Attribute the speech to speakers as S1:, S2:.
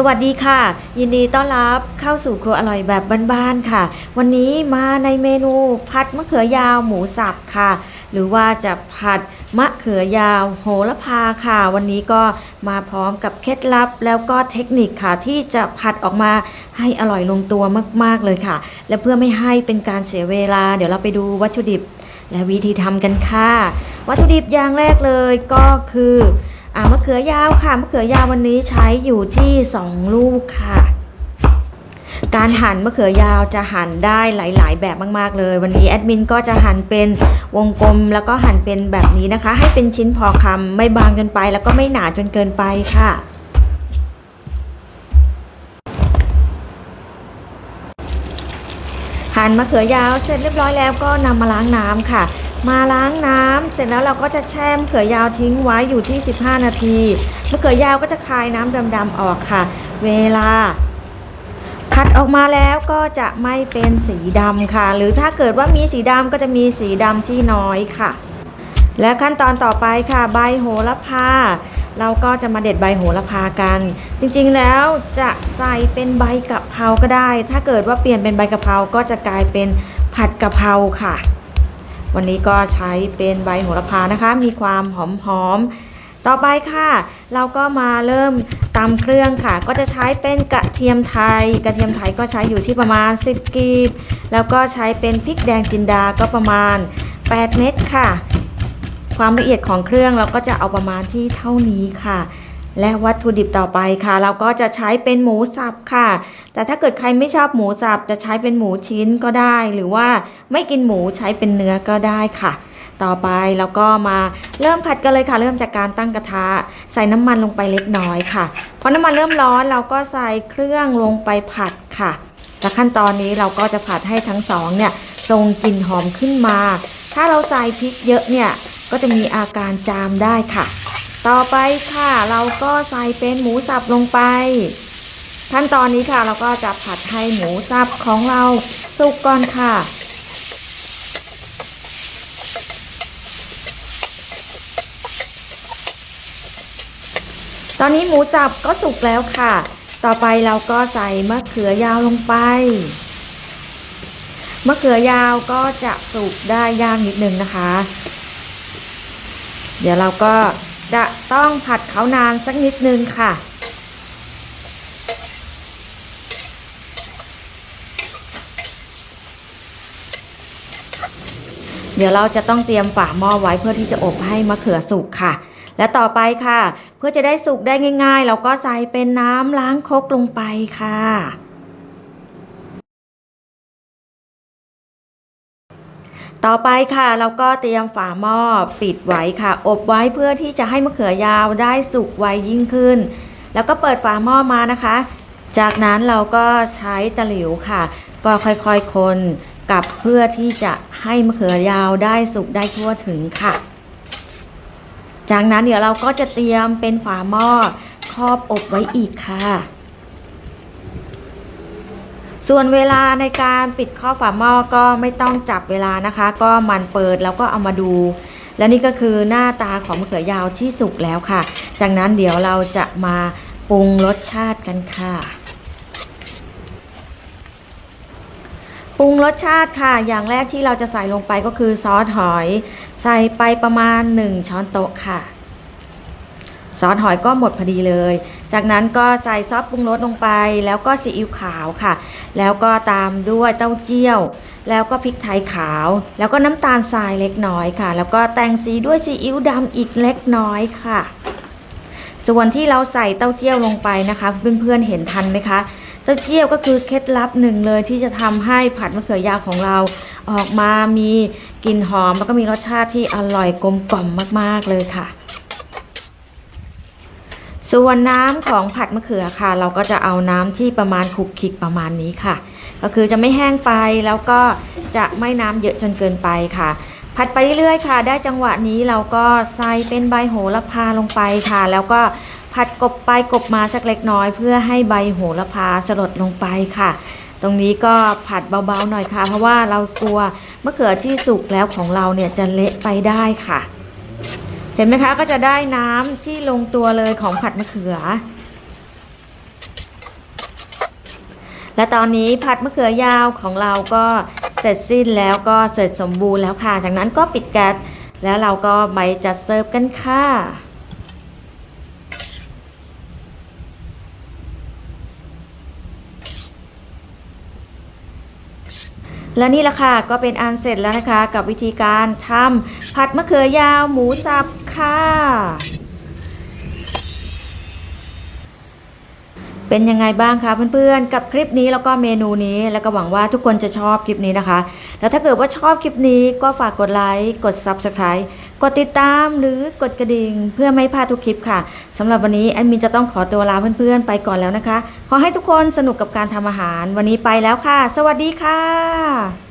S1: สวัสดีค่ะ ยินดีต้อนรับเข้าสู่ครัวอร่อยแบบบ้านๆค่ะ วันนี้มาในเมนูผัดมะเขือยาวหมูสับค่ะ หรือว่าจะผัดมะเขือยาวโหระพาค่ะ วันนี้ก็มาพร้อมกับเคล็ดลับแล้วก็เทคนิคค่ะ ที่จะผัดออกมาให้อร่อยลงตัวมากๆเลยค่ะ และเพื่อไม่ให้เป็นการเสียเวลา เดี๋ยวเราไปดูวัตถุดิบ และวิธีทำกันค่ะ วัตถุดิบอย่างแรกเลยก็คือ อ่ามะเขือยาวค่ะมะเขือยาววันนี้ใช้อยู่ที่ 2 ลูกค่ะ การหั่นมะเขือยาวจะหั่นได้หลาย ๆ แบบมากๆเลย วันนี้แอดมินก็จะหั่นเป็นวงกลมแล้วก็หั่นเป็นแบบนี้นะคะ ให้เป็นชิ้นพอคำไม่บางเกินไป แล้วก็ไม่หนาจนเกินไปค่ะหั่นมะเขือยาวเสร็จเรียบร้อยแล้วก็นำมาล้างน้ำค่ะ มาล้างน้ำเสร็จแล้วเราก็จะแช่มะเขือยาวทิ้งไว้อยู่ที่ 15 นาทีมะเขือยาวก็จะคายน้ำดำๆออกค่ะ เวลาคัดออกมาแล้วก็จะไม่เป็นสีดำค่ะ หรือถ้าเกิดว่ามีสีดำก็จะมีสีดำที่น้อยค่ะ และขั้นตอนต่อไปค่ะ ใบโหระพาเราก็จะมาเด็ดใบโหระพากัน จริงๆแล้วจะใส่เป็นใบกะเพราก็ได้ ถ้าเกิดว่าเปลี่ยนเป็นใบกะเพราก็จะกลายเป็นผัดกะเพราค่ะ วันนี้ก็ใช้เป็นใบโหระพานะคะ มีความหอมๆต่อไปค่ะ เราก็มาเริ่มตำเครื่องค่ะ ก็จะใช้เป็นกระเทียมไทย กระเทียมไทยก็ใช้อยู่ที่ประมาณ 10กีบ แล้วก็ใช้เป็นพริกแดงจินดาก็ประมาณ 8 เม็ดค่ะ ความละเอียดของเครื่องเราก็จะเอาประมาณที่เท่านี้ค่ะ และวัตถุดิบต่อไปค่ะ เราก็จะใช้เป็นหมูสับค่ะ แต่ถ้าเกิดใครไม่ชอบหมูสับจะใช้เป็นหมูชิ้นก็ได้ หรือว่าไม่กินหมูใช้เป็นเนื้อก็ได้ค่ะ ต่อไปเราก็มาเริ่มผัดกันเลยค่ะ เริ่มจากการตั้งกระทะ ใส่น้ำมันลงไปเล็กน้อยค่ะพอน้ำมันเริ่มร้อนเราก็ใส่เครื่องลงไปผัดค่ะและขั้นตอนนี้เราก็จะผัดให้ทั้งสองเนี่ยทรงกลิ่นหอมขึ้นมา ถ้าเราใส่พริกเยอะเนี่ยก็จะมีอาการจามได้ค่ะ ต่อไปค่ะเราก็ใส่เป็นหมูสับลงไป ขั้นตอนนี้ค่ะเราก็จะผัดให้หมูสับของเราสุกก่อนค่ะตอนนี้หมูสับก็สุกแล้วค่ะ ต่อไปเราก็ใส่มะเขือยาวลงไป มะเขือยาวก็จะสุกได้ยากนิดนึงนะคะ เดี๋ยวเราก็ จะต้องผัดเขานานสักนิดนึงค่ะ เดี๋ยวเราจะต้องเตรียมฝาหม้อไว้เพื่อที่จะอบให้มะเขือสุกค่ะ และต่อไปค่ะ เพื่อจะได้สุกได้ง่าย ๆ เราก็ใส่เป็นน้ำล้างครกลงไปค่ะ ต่อไปค่ะเราก็เตรียมฝาหม้อปิดไว้ค่ะ อบไว้เพื่อที่จะให้มะเขือยาวได้สุกไวยิ่งขึ้น แล้วก็เปิดฝาหม้อมานะคะ จากนั้นเราก็ใช้ตะหลิวค่ะ ก็ค่อยๆคนกับเพื่อที่จะให้มะเขือยาวได้สุกได้ทั่วถึงค่ะ จากนั้นเดี๋ยวเราก็จะเตรียมเป็นฝาหม้อครอบอบไว้อีกค่ะ ส่วนเวลาในการปิดข้อฝาหม้อก็ไม่ต้องจับเวลานะคะ ก็มันเปิดแล้วก็เอามาดู และนี่ก็คือหน้าตาของมะเขือยาวที่สุกแล้วค่ะ จากนั้นเดี๋ยวเราจะมาปรุงรสชาติกันค่ะปรุงรสชาติค่ะ อย่างแรกที่เราจะใส่ลงไปก็คือซอสหอย ใส่ไปประมาณ 1 ช้อนโต๊ะค่ะ ซอสหอยก็หมดพอดีเลย จากนั้นก็ใส่ซอสปรุงรสลงไปแล้วก็ซีอิ๊วขาวค่ะ แล้วก็ตามด้วยเต้าเจี้ยว แล้วก็พริกไทยขาว แล้วก็น้ำตาลทรายเล็กน้อยค่ะ แล้วก็แต่งสีด้วยซีอิ๊วดำอีกเล็กน้อยค่ะ ส่วนที่เราใส่เต้าเจี้ยวลงไปนะคะเพื่อนๆเห็นทันไหมคะเต้าเจี้ยวก็คือเคล็ดลับหนึ่งเลยที่จะทำให้ผัดมะเขือยาวของเรา ออกมามีกลิ่นหอมแล้วก็มีรสชาติที่อร่อยกลมกล่อมมากๆเลยค่ะ ส่วนน้ำของผัดมะเขือค่ะ เราก็จะเอาน้ำที่ประมาณคลุกคลิกประมาณนี้ค่ะ ก็คือจะไม่แห้งไปแล้วก็จะไม่น้ำเยอะจนเกินไปค่ะ ผัดไปเรื่อยๆค่ะ ได้จังหวะนี้เราก็ใส่เป็นใบโหระพาลงไปค่ะ แล้วก็ผัดกบไปกบมาสักเล็กน้อย เพื่อให้ใบโหระพาสลดลงไปค่ะ ตรงนี้ก็ผัดเบาๆหน่อยค่ะ เพราะว่าเรากลัวมะเขือที่สุกแล้วของเราเนี่ยจะเละไปได้ค่ะ เห็นไหมคะก็จะได้น้ำที่ลงตัวเลยของผัดมะเขือ และตอนนี้ผัดมะเขือยาวของเราก็เสร็จสิ้นแล้วก็เสร็จสมบูรณ์แล้วค่ะ จากนั้นก็ปิดแก๊สแล้วเราก็ไปจัดเสิร์ฟกันค่ะ และนี่แหละค่ะก็เป็นอันเสร็จแล้วนะคะ กับวิธีการทำผัดมะเขือยาวหมูสับค่ะเป็นยังไงบ้างคะเพื่อนๆ กับคลิปนี้แล้วก็เมนูนี้แล้วก็หวังว่าทุกคนจะชอบคลิปนี้นะคะ แล้วถ้าเกิดว่าชอบคลิปนี้ก็ฝากกดไลค์กด Subscribe กดติดตามหรือกดกระดิ่งเพื่อไม่พลาดทุกคลิปค่ะสำหรับวันนี้แอดมินจะต้องขอตัวลาเพื่อนๆไปก่อนแล้วนะคะ ขอให้ทุกคนสนุกกับการทำอาหาร วันนี้ไปแล้วค่ะ สวัสดีค่ะ